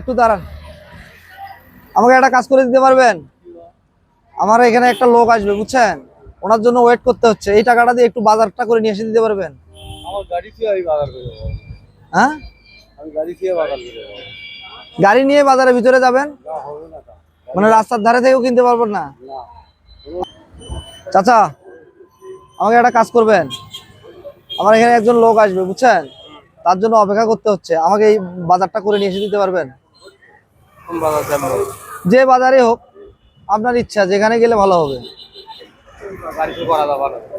একটু দাঁড়ান। আমাকে একটা কাজ করে দিতে পারবেন? আমার এখানে একটা লোক আসবে বুঝছেন? ওনার জন্য ওয়েট করতে হচ্ছে। এই টাকাটা দিয়ে একটু বাজারটা করে নিয়ে এসে দিতে পারবেন? আমার গাড়ি দিয়ে আমি বাজার করে হ্যাঁ? আমি গাড়ি দিয়ে বাজার করে গাড়ি নিয়ে বাজারের ভিতরে যাবেন? মানে রাস্তার ধারে থেকেও কিনতে পারবেন না। চাচা আমাকে একটা কাজ করবেন? আমার এখানে একজন লোক আসবে বুঝছেন? তার জন্য অপেক্ষা করতে হচ্ছে। আমাকে এই বাজারটা করে নিয়ে এসে দিতে পারবেন? যে বাজারে হোক আপনার ইচ্ছা যেখানে গেলে ভালো হবে।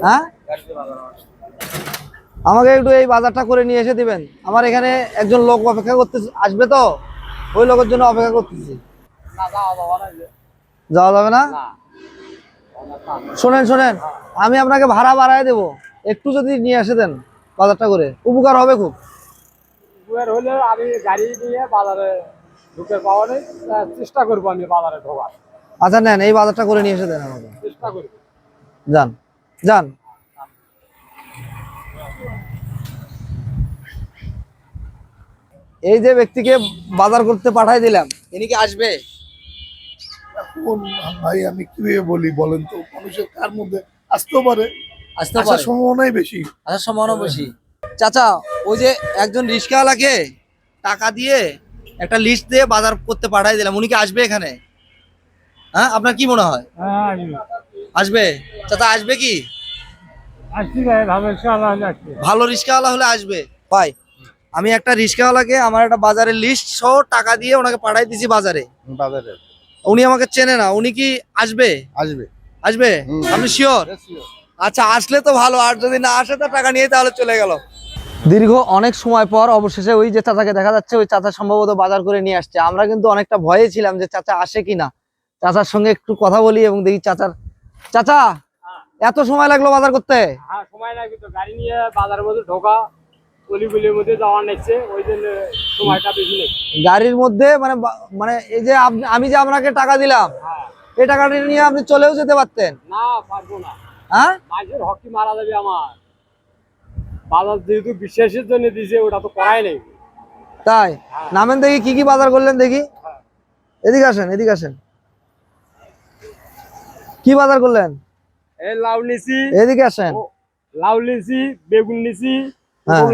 হ্যাঁ। আমাকে একটু এই বাজারটা করে নিয়ে এসে দিবেন। আমার এখানে একজন লোক অপেক্ষা করতে আসবে তো? ওই লোকের জন্য অপেক্ষা করতেছি। যাওয়া যাবে না? শোনেন শোনেন আমি আপনাকে ভাড়া বাড়ায় দেবো। একটু যদি নিয়ে এসে দেন বাজারটা করে। উপকার হবে খুব। হলে আমি গাড়ি নিয়ে বাজারে ঢুকে পাওয়া নেই চেষ্টা করব আমি বাজারে ঢোকার। আচ্ছা নেন এই বাজারটা করে নিয়ে এসে দেন আমাকে। চেষ্টা করব। যান যান। এই যে ব্যক্তিকে বাজার করতে পাঠাই দিলাম ইনি কি আসবে? এখন ভাই আমি কীভাবে বলি বলেন তো? মানুষের কার মধ্যে আসতেও পারে আসতে পারে। সম্ভাবনাই বেশি। আসার সম্ভাবনা বেশি। চাচা ওই যে একজন রিক্সাওয়ালাকে টাকা দিয়ে একটা লিস্ট দিয়ে বাজার করতে পাঠাই দিলাম। উনি কি আসবে এখানে? হ্যাঁ আপনার কি মনে হয়? হ্যাঁ আসবে। চাচা আসবে কি? ভালো ইনশাআল্লাহ আসছি ভালো রিক্সাওয়ালা হলে আসবে। ভাই আমি একটা রিক্সাওয়ালাকে আমার একটা বাজারের লিস্ট সহ টাকা দিয়ে ওনাকে পাঠাই দিছি বাজারে। বাজারে। উনি আমাকে চেনে না। উনি কি আসবে? আসবে। আসবে? আপনি শিওর আচ্ছা আসলে তো ভালো। আর যদি না আসে তো টাকা নিয়ে তাহলে চলে গেল। দীর্ঘ অনেক সময় পর অবশেষে ওই যে চাচাকে দেখা যাচ্ছে ওই চাচা সম্ভবত বাজার করে নিয়ে আসছে। আমরা কিন্তু অনেকটা ভয়ে ছিলাম যে চাচা আসে কিনা। চাচার সঙ্গে একটু কথা বলি এবং দেখি চাচার চাচা এত সময় লাগল বাজার করতে? হ্যাঁ সময় লাগবে তো। গাড়ি নিয়ে বাজারের মধ্যে ঢোকা গলিগুলির মধ্যে যাওয়া নিচ্ছে ওই জন্য সময়টা বেশি নেই। গাড়ির মধ্যে মানে মানে এই যে আমি যে আপনাকে টাকা দিলাম হ্যাঁ। এই টাকাটা নিয়ে আপনি চলেও যেতে পারতেন? না পারব না। হ্যাঁ? মাঝের হকি মারা যাবে আমার। বাজার যেহেতু বিশ্বাসের জন্য দিছে ওটা তো করাই নেই। তাই? নামেন দেখি কি কি বাজার করলেন দেখি? হ্যাঁ। এদিকে আসেন এদিকে আসেন। কি বাজার করলেন? এই লাউ নিছি। এদিকে আসেন। লাউ নিছি বেগুন নিছি হ্যাঁ।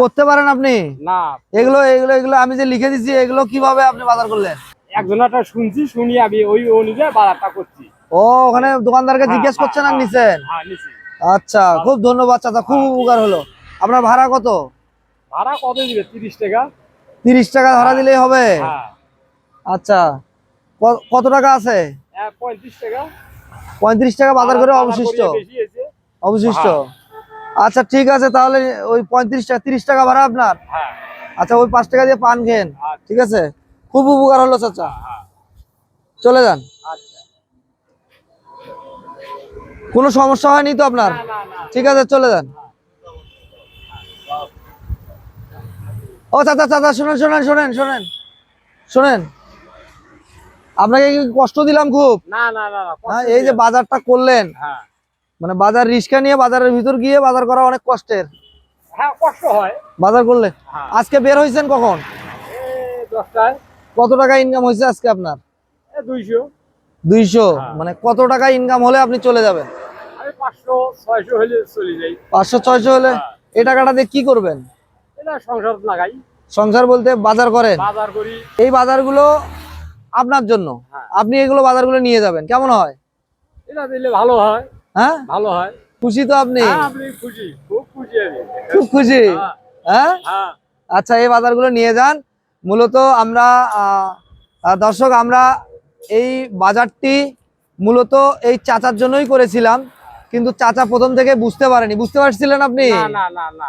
করতে পারেন আপনি? না। এগুলো এগুলো এগুলো আমি যে লিখে দিচ্ছি এগুলো কীভাবে আপনি বাজার করলেন? একজনটা শুনছি শুনি আমি ওই অনুযায়ী বাজারটা করছি। ও ওখানে দোকানদারকে জিজ্ঞেস করছেন আর নিছেন? হ্যাঁ নিছি। আচ্ছা খুব ধন্যবাদ চাচা খুব উপকার হলো। আপনার ভাড়া কত? ভাড়া কত দিবে? তিরিশ টাকা। তিরিশ টাকা ভাড়া দিলেই হবে? হ্যাঁ। আচ্ছা কত টাকা আছে? হ্যাঁ, পঁয়ত্রিশ টাকা। বাজার করে অবশিষ্ট? অবশিষ্ট। হ্যাঁ। আচ্ছা ঠিক আছে তাহলে ওই পঁয়ত্রিশ টাকা তিরিশ টাকা ভাড়া আপনার? হ্যাঁ। আচ্ছা ওই পাঁচ টাকা দিয়ে পান খেন আচ্ছা। ঠিক আছে? খুব উপকার হলো চাচা। হ্যাঁ। চলে যান। আচ্ছা। কোনো সমস্যা হয়নি তো আপনার? ঠিক আছে চলে যান। ও চাচা চাচা শোনেন শোনেন শোনেন শোনেন শোনেন। আপনাকে কি কষ্ট দিলাম খুব? না না না না, হ্যাঁ এই যে বাজারটা করলেন হ্যাঁ। মানে বাজার রিক্সা নিয়ে বাজারের ভিতর গিয়ে বাজার করা অনেক কষ্টের। হ্যাঁ কষ্ট হয়। বাজার করলে হ্যাঁ। আজকে বের হয়েছেন কখন? কত টাকা ইনকাম হয়েছে আজকে আপনার? দুইশো। দুইশো? হ্যাঁ। মানে কত টাকা ইনকাম হলে আপনি চলে যাবেন? পাঁচশো ছয়শো হলে হ্যাঁ। এই টাকাটা দিয়ে কি করবেন? সংসার লাগাই। সংসার বলতে বাজার করেন? বাজার করি। এই বাজারগুলো আপনার জন্য? হ্যাঁ। আপনি এগুলো বাজারগুলো নিয়ে যাবেন কেমন হয়? এটা দিলে ভালো হয়। হ্যাঁ? ভালো হয়। খুশি তো আপনি? খুশি। খুব খুশি খুব খুশি? হ্যাঁ। আচ্ছা এই বাজারগুলো নিয়ে যান। মূলত আমরা দর্শক আমরা এই বাজারটি মূলত এই চাচার জন্যই করেছিলাম, কিন্তু চাচা প্রথম থেকে বুঝতে পারেনি। বুঝতে পারছিলেন আপনি? না না না